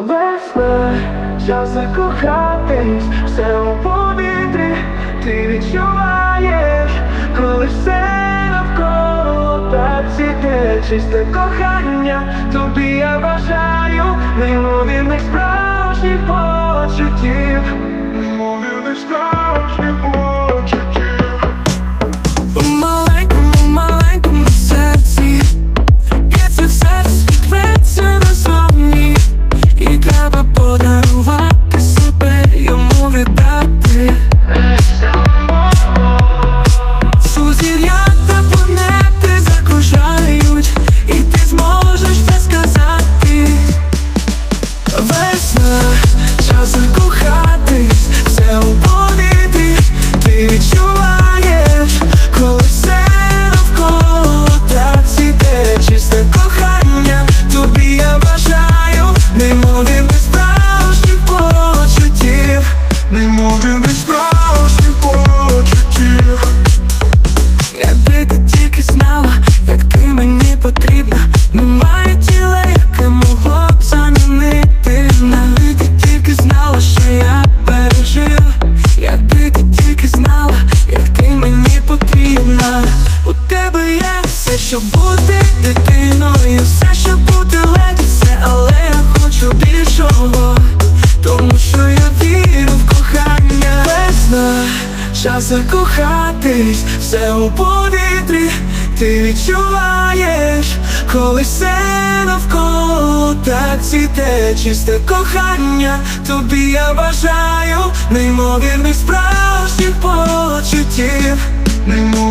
Весна, час закохатись, все у повітрі, ти відчуваєш, коли все навколо так цвіте чисте кохання, тобі я бажаю неймовірних справжніх почуттів, неймовірних справжніх час закохатись, все у бути дитиною. Все, бути леді, все, але я хочу більшого. Тому що я вірю в кохання Весна, час закохатись, все у повітрі, ти відчуваєш, коли все навколо так цвіте. Чисте кохання, тобі я бажаю неймовірних справжніх почуттів, неймовірних.